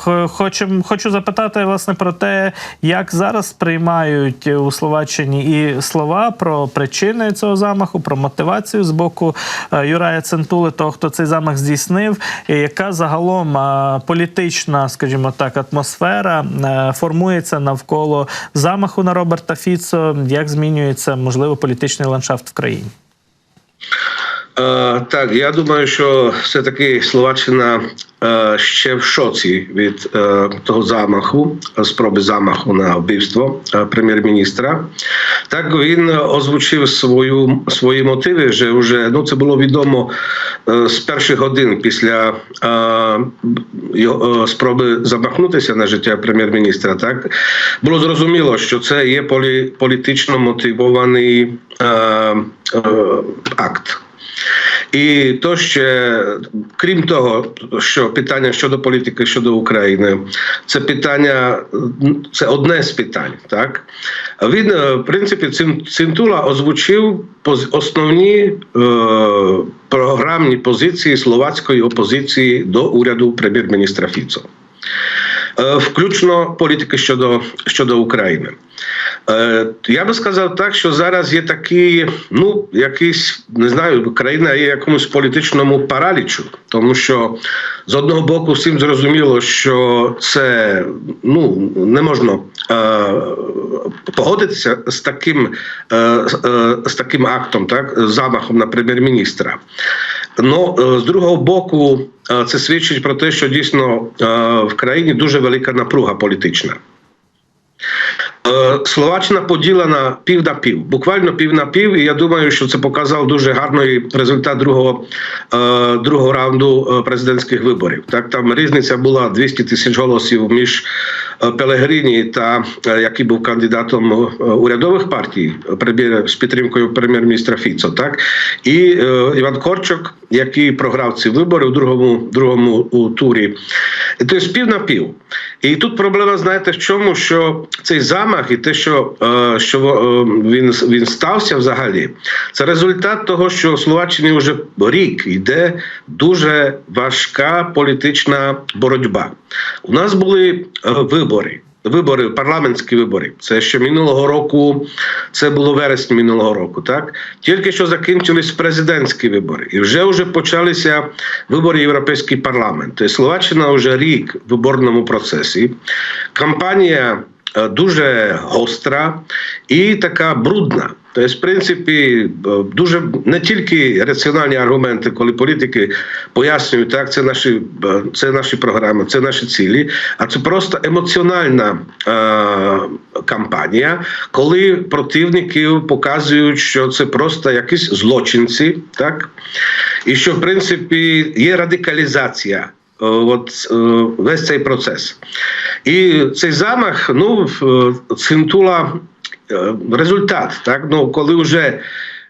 хо- Хочу, запитати власне про те, як зараз сприймають у Словаччині і слова про причини цього замаху, про мотивацію з боку е, Юрая Центули, того, хто цей замах здійснив, і яка загалом е, політична, скажімо так, атмосфера е, формується навколо замаху на Роберта Фіцо, як змінюється можливо політичний ландшафт в країні. Е, так, я думаю, що все-таки Словаччина е, ще в шоці від е, того замаху, спроби замаху на вбивство прем'єр-міністра. Так він озвучив свою свої мотиви. Вже вже ну це було відомо з перших годин після спроби замахнутися на життя прем'єр-міністра. Так було зрозуміло, що це є полі, політично мотивований акт. І то ще, крім того, що питання щодо політики щодо України, це питання, це одне з питань. Так він, е, в принципі, Цин- Цинтула озвучив основні е, програмні позиції словацької опозиції до уряду прем'єр-міністра Фіцо. Е, Включно політики щодо, щодо України. Е, Я би сказав так, що зараз є такі, ну, якийсь, не знаю, країна є в якомусь політичному паралічу, тому що з одного боку всім зрозуміло, що це ну, не можна е, погодитися з таким, е, е, з таким актом, так, замахом на прем'єр-міністра. Ну, з другого боку, це свідчить про те, що дійсно е, в країні дуже велика напруга політична. Е, Словаччина поділена пів на пів, буквально пів на пів. І я думаю, що це показав дуже гарний результат другого, е, другого раунду е, президентських виборів. Так там різниця була 200 тисяч голосів між е, Пелегріні та е, який був кандидатом е, урядових партій з підтримкою прем'єр-міністра Фіцо. Так і е, Іван Корчок, який програв ці вибори у другому другому у турі. Тобто пів на пів. І тут проблема, знаєте, в чому? Що цей замах і те, що, е, що е, він, він стався взагалі, це результат того, що в Словаччині вже рік йде дуже важка політична боротьба. У нас були е, вибори. Вибори, парламентські вибори. Це ще минулого року, це було вересні минулого року. Так тільки що закінчились президентські вибори, і вже вже почалися вибори Європейський парламент. Тобто Словаччина вже рік в виборному процесі. Кампанія е, дуже гостра і така брудна. Тобто, в принципі, е, дуже не тільки раціональні аргументи, коли політики пояснюють, так це наші е, це наші програми, це наші цілі, а це просто емоціональна е, кампанія, коли противників показують, що це просто якісь злочинці, так і що в принципі є радикалізація. е, От весь цей процес. І цей замах, ну, Цинтула результат, так? Ну, коли вже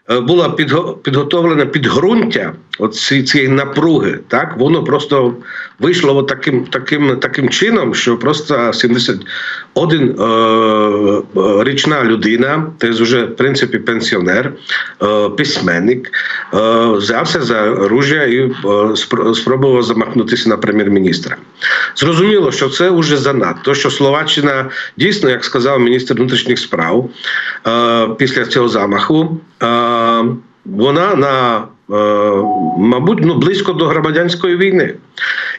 була було підго- підготовлене підґрунтя от цієї напруги, так? Воно просто вийшло от таким, таким, таким чином, що просто 71 е, річна людина, тобто вже, в принципі, пенсіонер, е, письменник, е, взявся за оружя і е, спробував замахнутися на прем'єр-міністра. Зрозуміло, що це вже занадто, що Словаччина дійсно, як сказав міністр внутрішніх справ е, після цього замаху, е, вона на мабуть ну, близько до громадянської війни.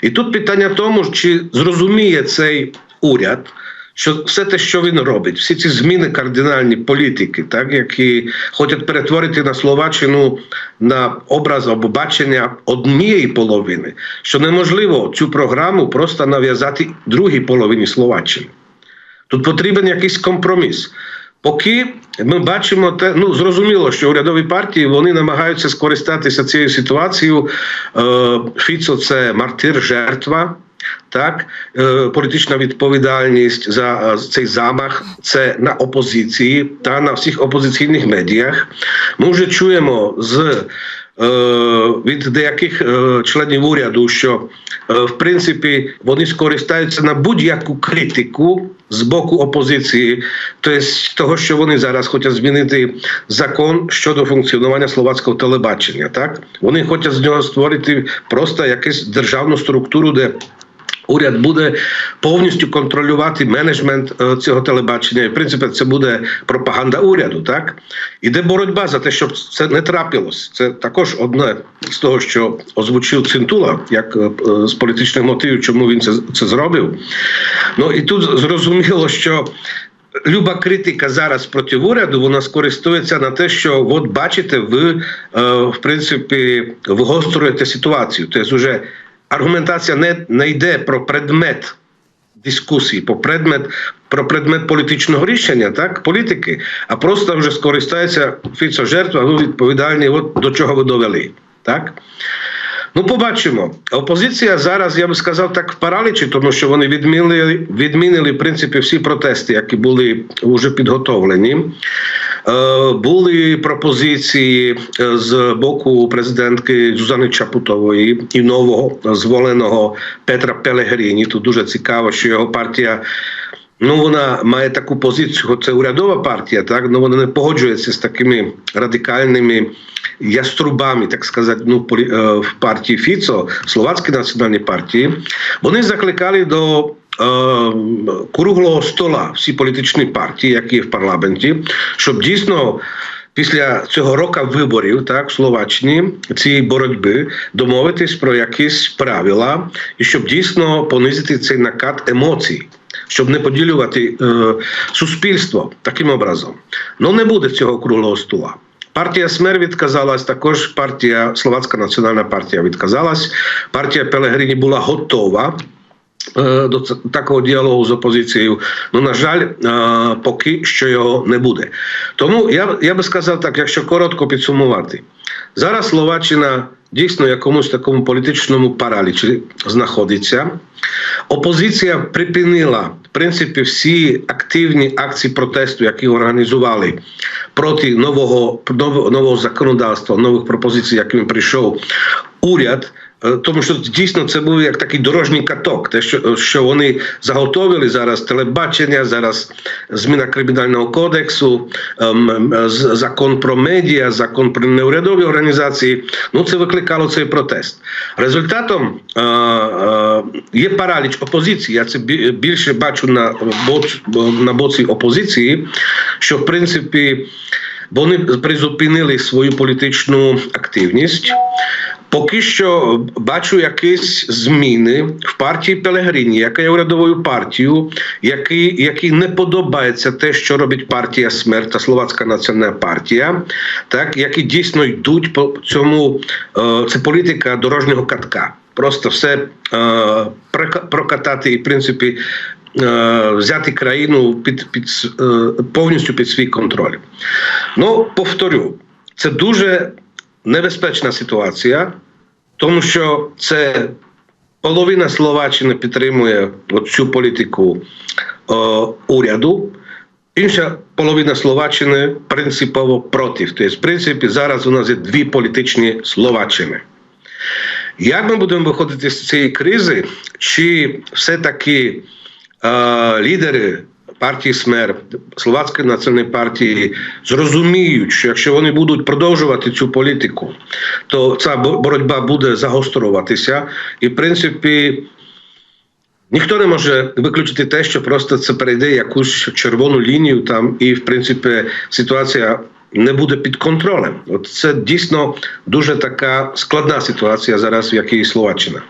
І тут питання в тому, чи зрозуміє цей уряд. Що все те, що він робить, всі ці зміни кардинальні політики, так які хочуть перетворити на Словаччину на образ або бачення однієї половини, що неможливо цю програму просто нав'язати другій половині Словаччини. Тут потрібен якийсь компроміс. Поки ми бачимо те, ну зрозуміло, що урядові партії вони намагаються скористатися цією ситуацією. Е, Фіцо це мартир, жертва. Так, е, політична відповідальність за е, цей замах це на опозиції та на всіх опозиційних медіях. Ми вже чуємо з від деяких е, членів уряду, що е, в принципі вони скористаються на будь-яку критику з боку опозиції, тобто того, що вони зараз хочуть змінити закон щодо функціонування словацького телебачення. Так вони хочуть з нього створити просто якусь державну структуру, де Уряд буде повністю контролювати менеджмент е, цього телебачення. І в принципі, це буде пропаганда уряду. Так іде боротьба за те, щоб це не трапилось. Це також одне з того, що озвучив Цинтула, як е, е, з політичних мотивів, чому він це, це зробив. Ну і тут зрозуміло, що. Люба критика зараз проти уряду вона скористується на те, що от бачите, ви в принципі вигострюєте ситуацію. Тобто, вже аргументація не, не йде про предмет дискусії, про предмет, про предмет політичного рішення, так, політики, а просто вже скористається Фіцо жертва, ви відповідальні, от до чого ви довели. Так? Ну, побачимо. Опозиція зараз, я би сказав, так в паралічі, тому що вони відмінили, відмінили в принципі всі протести, які були вже підготовлені. Е, були пропозиції е, з боку президентки Зузани Чапутової і нового зволеного Петра Пелегріні. Тут дуже цікаво, що його партія. Ну, вона має таку позицію, це урядова партія, так ну вона не погоджується з такими радикальними яструбами, так сказати, ну е, в партії Фіцо, Словацькій національній партії. Вони закликали до круглого стола всі політичні партії, які є в парламенті, щоб дійсно. Після цього року виборів, так в Словаччині цієї боротьби домовитись про якісь правила, і щоб дійсно понизити цей накат емоцій, щоб не поділювати е, суспільство таким образом. Ну не буде цього круглого стола. Партія СМЕР відказалась, також партія Словацька національна партія відказалась. Партія Пелегрині була готова. Е, До такого діалогу з опозицією, ну на жаль, е, поки що його не буде. Тому я, я би сказав так, якщо коротко підсумувати, зараз Словаччина дійсно в якомусь такому політичному паралічі знаходиться. Опозиція припинила в принципі всі активні акції протесту, які організували проти нового нового, законодавства, нових пропозицій, яким прийшов уряд. Тому що дійсно це був як такий дорожній каток, те, що, що вони заготовили зараз телебачення, зараз зміна кримінального кодексу, ем, ем, закон про медіа, закон про неурядові організації. Ну це викликало цей протест. Результатом е, е, є параліч опозиції. Я це більше бачу на боці, на боці опозиції, що в принципі вони призупинили свою політичну активність. Поки що бачу якісь зміни в партії Пелегрині, яка є урядовою партією, який, який не подобається те, що робить партія Смерть та Словацька національна партія, так які дійсно йдуть по цьому. Е, це політика дорожнього катка. Просто все е, прокатати і в принципі. Е, Взяти країну під, під е, повністю під свій контроль. Ну, повторю, це дуже небезпечна ситуація, тому що це половина Словаччини підтримує цю політику е, уряду. Інша половина Словаччини принципово проти. Тобто, в принципі, зараз у нас є дві політичні Словаччини. Як ми будемо виходити з цієї кризи? Чи все-таки лідери партії СМЕР, Словацької національної партії зрозуміють, що якщо вони будуть продовжувати цю політику, то ця боротьба буде загострюватися, і в принципі. Ніхто не може виключити те, що просто це перейде якусь червону лінію там, і в принципі ситуація не буде під контролем. От це дійсно дуже така складна ситуація зараз, в якій Словаччина.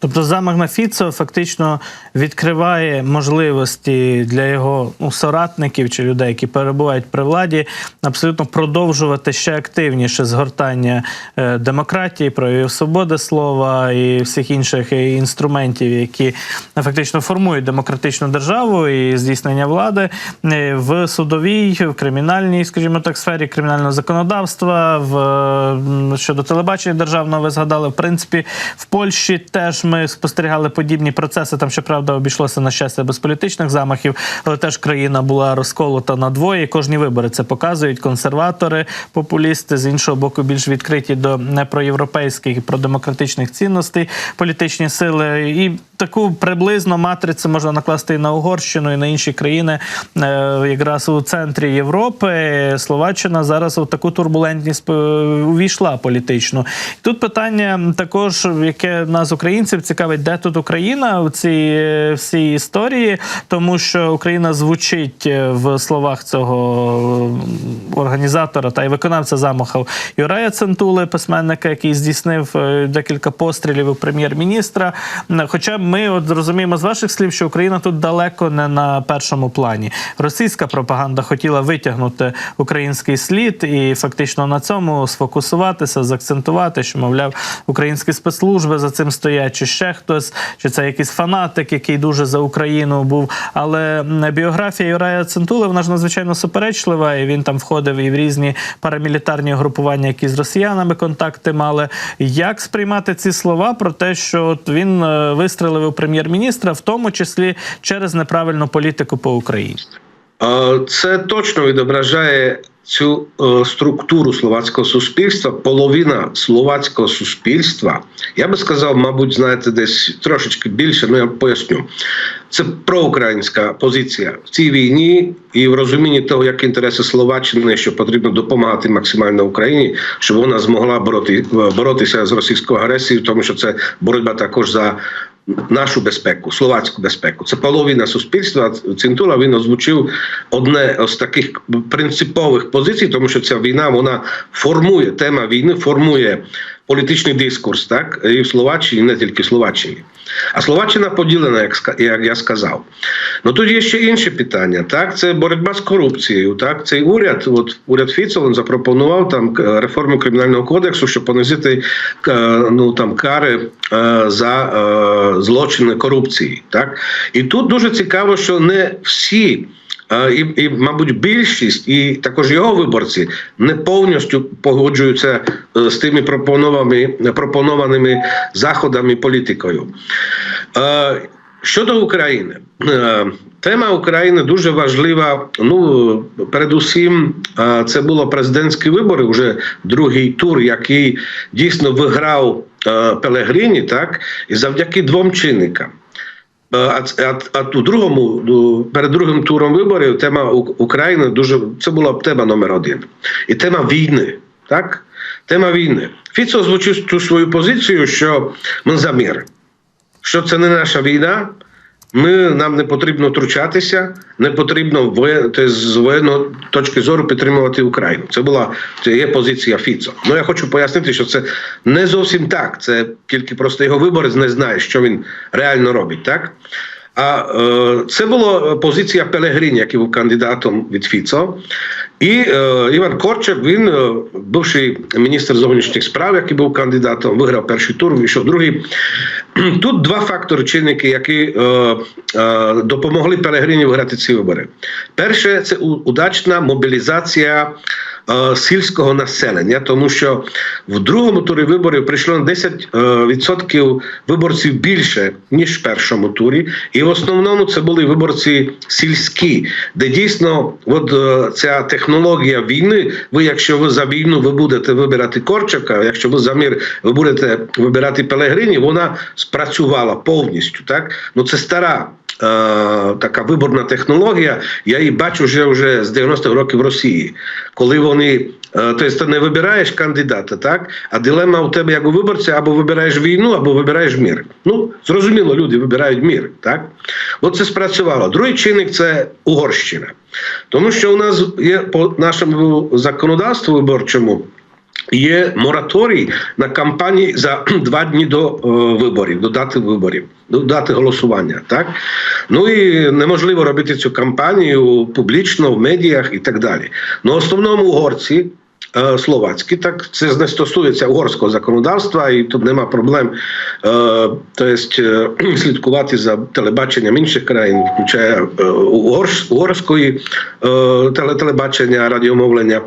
Тобто замах на Фіцо фактично відкриває можливості для його ну, соратників чи людей, які перебувають при владі, абсолютно продовжувати ще активніше згортання е, демократії, проявів свободи слова і всіх інших е, інструментів, які фактично формують демократичну державу і здійснення влади е, в судовій, в кримінальній, скажімо так, сфері кримінального законодавства, в щодо телебачення державного ви згадали. В принципі, в Польщі теж ми спостерігали подібні процеси. Там, щоправда, обійшлося на щастя без політичних замахів, але теж країна була розколота на двоє. Кожні вибори це показують. Консерватори, популісти з іншого боку, більш відкриті до непроєвропейських і продемократичних цінностей, політичні сили. І таку приблизно матрицю можна накласти і на Угорщину, і на інші країни, е, якраз у центрі Європи. Словаччина зараз у таку турбулентність е, увійшла політичну. Тут питання також, яке нас українців українців цікавить, де тут Україна в цій е, всій історії, тому що Україна звучить е, в словах цього організатора та й виконавця замаху Юрая Центули, письменника, який здійснив е, декілька пострілів у прем'єр-міністра. Хоча ми от розуміємо з ваших слів, що Україна тут далеко не на першому плані. Російська пропаганда хотіла витягнути український слід і фактично на цьому сфокусуватися, заакцентувати, що мовляв, українські спецслужби за цим стоять, чи ще хтось, чи це якийсь фанатик, який дуже за Україну був. Але біографія Юрая Центули вона ж надзвичайно суперечлива, і він там входив і в різні парамілітарні групування, які з росіянами контакти мали. Як сприймати ці слова про те, що от він е, вистрелив у прем'єр-міністра, в тому числі через неправильну політику по Україні? Е, Це точно відображає цю е, структуру словацького суспільства. Половина словацького суспільства, я би сказав, мабуть, знаєте, десь трошечки більше, ну я поясню. Це проукраїнська позиція в цій війні і в розумінні того, як інтереси Словаччини, що потрібно допомагати максимально Україні, щоб вона змогла бороти, боротися з російською агресією, тому що це боротьба також за нашу безпеку, словацьку безпеку. Це половина суспільства. Цинтура він озвучив одне з таких принципових позицій, тому що ця війна вона формує тема війни, формує політичний дискурс, так і в Словаччині, не тільки в Словаччині. А Словаччина поділена, як як я сказав. Ну тут є ще інше питання. Так, це боротьба з корупцією. Так, цей уряд, от уряд Фіцо, він запропонував там реформу кримінального кодексу, щоб понизити ну там кари е, за е, злочини корупції. Так, і тут дуже цікаво, що не всі. І, і, мабуть, більшість, і також його виборці не повністю погоджуються е, з тими пропонованими, заходами політикою. Щодо України, Е, тема України дуже важлива. Ну, передусім, е, це було президентські вибори, вже другий тур, який дійсно виграв Пелегріні, так, і завдяки двом чинникам. Е, А, а, а у другому перед другим туром виборів тема України дуже це була тема номер один. І тема війни. Так? Тема війни. Фіцо озвучив ту свою позицію, що ми за мир, що це не наша війна. Ми нам не потрібно втручатися, не потрібно з воєнної точки зору підтримувати Україну. Це була це є позиція Фіцо. Ну я хочу пояснити, що це не зовсім так. Це тільки просто його виборець не знає, що він реально робить, так? А е, це була позиція Пелегріні, який був кандидатом від Фіцо. І е, Іван Корчак, він, е, бувший міністр зовнішніх справ, який був кандидатом, виграв перший тур, вийшов другий. Тут два фактори чинники, які е, е, допомогли Пелегрині виграти ці вибори. Перше, це удачна мобілізація сільського населення, тому що в другому турі виборів прийшло на 10% е, виборців більше, ніж в першому турі. І в основному це були виборці сільські, де дійсно от, е, ця технологія війни. Ви, якщо ви за війну, ви будете вибирати Корчака, якщо ви за мир, ви будете вибирати Пелегрині, вона спрацювала повністю. Так? Ну це стара. Е, Така виборна технологія, я її бачу вже, вже з 90-х років в Росії, коли вони тобто ти не вибираєш кандидата, так? А дилема у тебе як у виборця або вибираєш війну, або вибираєш мир. Ну, зрозуміло, люди вибирають мир, так? От це спрацювало. Другий чинник це Угорщина. Тому що у нас є по нашому законодавству виборчому. Є мораторій на кампанії за два дні до е, виборів, до дати виборів, до дати голосування. Так ну і неможливо робити цю кампанію публічно в медіях і так далі. Ну, основному угорці. Е, Словацькі, так це не стосується угорського законодавства, і тут нема проблем е, тобто, е, слідкувати за телебаченням інших країн, включає угорської телебачення, радіомовлення.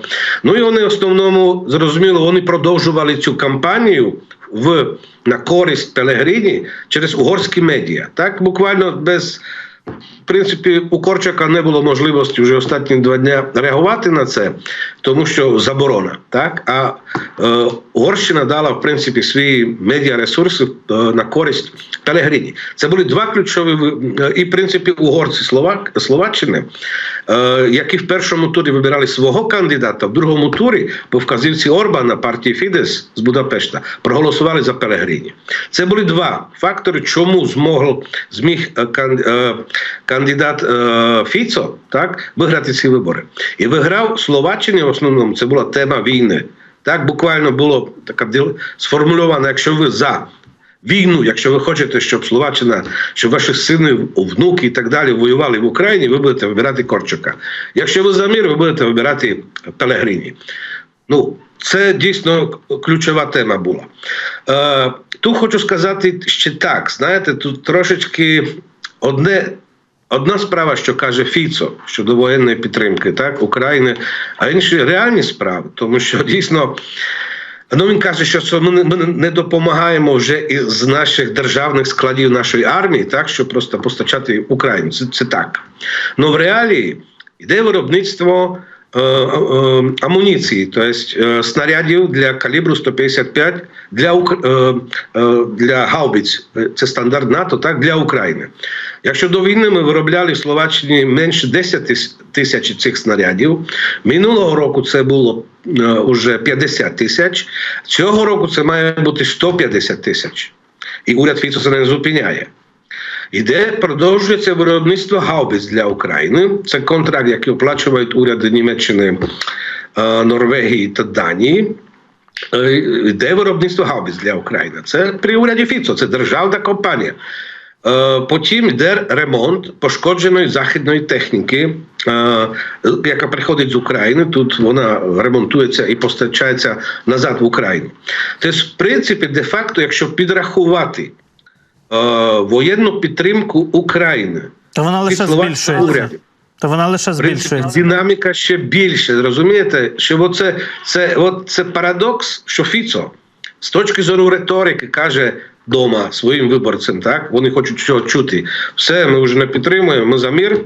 Ну і вони в основному зрозуміло, вони продовжували цю кампанію в на користь Пелегрині через угорські медіа. Так буквально без. Принципі, у Корчака не було можливості вже останні два дні реагувати на це. тому що заборона. Так? А е, Угорщина дала, в принципі, свої медіаресурси е, на користь Пелегрині. Це були два ключові е, і, в принципі, угорці Словак, Словаччини, е, які в першому турі вибирали свого кандидата, в другому турі по вказівці Орбана партії Фідес з Будапешта проголосували за Пелегрині. Це були два фактори, чому змог, зміг е, кан- е, кандидат е, Фіцо так, виграти ці вибори. І виграв Словаччині в основному, це була тема війни. Так буквально було така сформульовано, якщо ви за війну, якщо ви хочете, щоб Словаччина, щоб ваші сини, внуки і так далі воювали в Україні, ви будете вибирати Корчука. Якщо ви за мир, ви будете вибирати Пелегрині. Ну, це дійсно ключова тема була. Е, тут хочу сказати ще так: знаєте, тут трошечки одне. Одна справа, що каже Фіцо щодо воєнної підтримки так, України, а інші реальні справи, тому що дійсно Ну він каже, що це ми не, ми не допомагаємо вже із наших державних складів нашої армії, так щоб просто постачати Україну. Це, це так. Ну в реалії йде виробництво амуніції, тобто е, снарядів для калібру 155 для е, е, для гаубиць. Е, Це стандарт НАТО, так для України. Якщо до війни ми виробляли в Словаччині менше 10 тисяч цих снарядів, минулого року це було е, уже 50 тисяч. Цього року це має бути 150 тисяч. І уряд Фіцо це не зупиняє. Іде продовжується виробництво гаубиць для України. Це контракт, який оплачують уряди Німеччини, е, Норвегії та Данії. Е, Йде виробництво гаубиць для України. Це при уряді Фіцо, це державна компанія. Е, Потім йде ремонт пошкодженої західної техніки, е, яка приходить з України. Тут вона ремонтується і постачається назад в Україну. Тобто, в принципі, де-факто, якщо підрахувати е, воєнну підтримку України, То вона лише збільшується. То вона лише збільшується. динаміка ще більше. Розумієте, що оце, це, от це парадокс, що Фіцо з точки зору риторики каже вдома своїм виборцям, так вони хочуть цього чути. Все, ми вже не підтримуємо, ми за мир.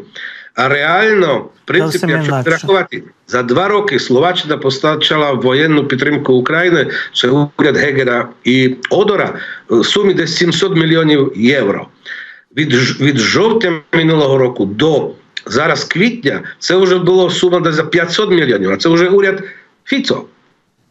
А реально, в принципі, якщо підрахувати, за два роки Словаччина постачала воєнну підтримку України, це уряд Гегера і Одора, в сумі десь 700 мільйонів євро від, від жовтня минулого року до зараз квітня це вже було сума десь за 500 мільйонів, а це вже уряд Фіцо.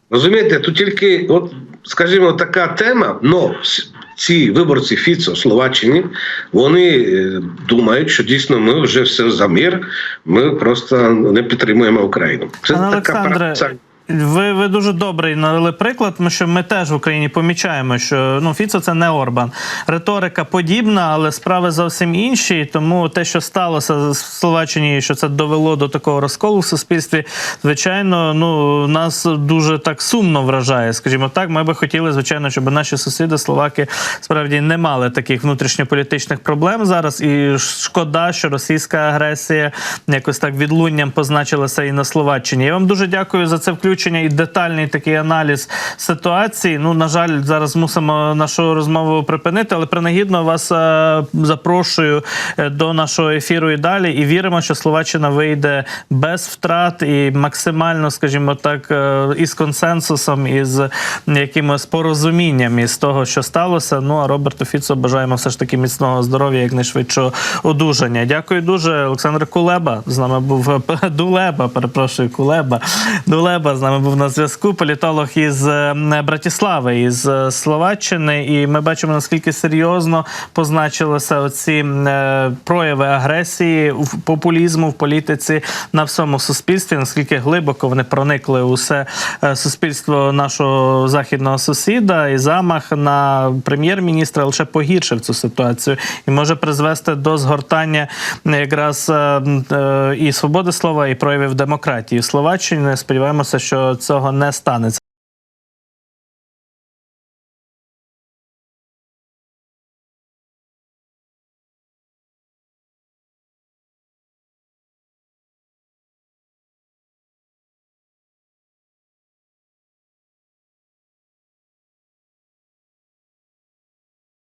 Розумієте, тут тільки, от, скажімо, така тема, с- ці виборці Фіцо в Словаччині, вони е, думають, що дійсно ми вже все за мир, ми просто не підтримуємо Україну. Це Пане така Олександре, парадоксальна. Ви, ви дуже добрий навели приклад, тому що ми теж в Україні помічаємо, що ну Фіцо це не Орбан. Риторика подібна, але справи зовсім інші. Тому те, що сталося в Словаччині, що це довело до такого розколу в суспільстві, звичайно, ну нас дуже так сумно вражає. Скажімо так, ми би хотіли, звичайно, щоб наші сусіди словаки справді не мали таких внутрішньополітичних проблем зараз. І шкода, що російська агресія якось так відлунням позначилася і на Словаччині. Я вам дуже дякую за це включення і детальний такий аналіз ситуації. Ну, на жаль, зараз мусимо нашу розмову припинити, але принагідно вас е, запрошую е, до нашого ефіру і далі. І віримо, що Словаччина вийде без втрат і максимально, скажімо так, е, із консенсусом, із якимось порозумінням із того, що сталося. Ну а Роберту Фіцо бажаємо все ж таки міцного здоров'я, якнайшвидшого одужання. Дякую дуже. Олександр Кулеба з нами був Дулеба. Перепрошую, Кулеба. Дулеба нами був на зв'язку. Політолог із е, Братіслави, із е, Словаччини. І ми бачимо наскільки серйозно позначилися оці е, прояви агресії, в- популізму в політиці на всьому суспільстві. Наскільки глибоко вони проникли у все е, суспільство нашого західного сусіда, і замах на прем'єр-міністра лише погіршив цю ситуацію і може призвести до згортання якраз і свободи слова, і проявів демократії в Словаччині. Сподіваємося, що цього не станеться.